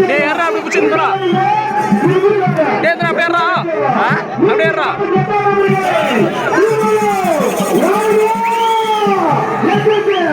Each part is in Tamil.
டே ஏறா அப்படி பிடிச்சிருந்தா டே தரா பேர்றா அப்படியே ஏறா ஓட்டுற ஓட்டுற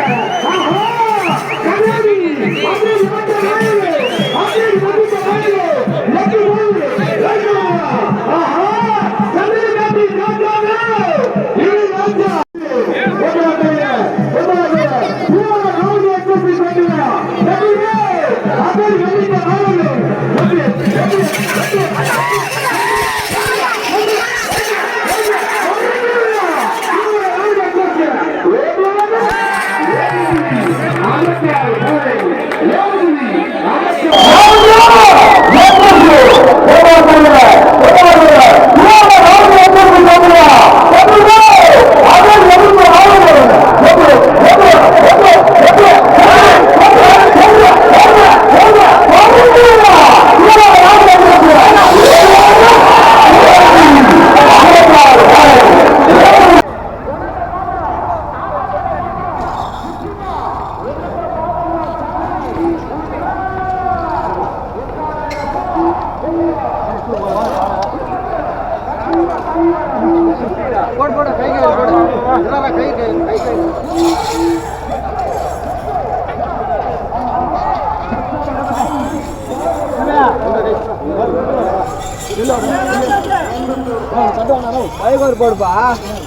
போகணும்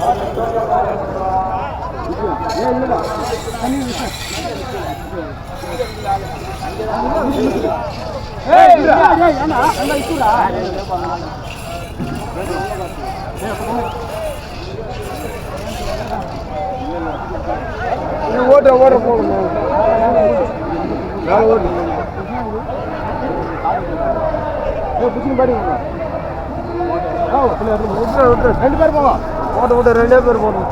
ஓட்டு ரெண்டு பேர் போவோம் ஓட்ட ஓட்ட ரெண்டே பேர் போகணும்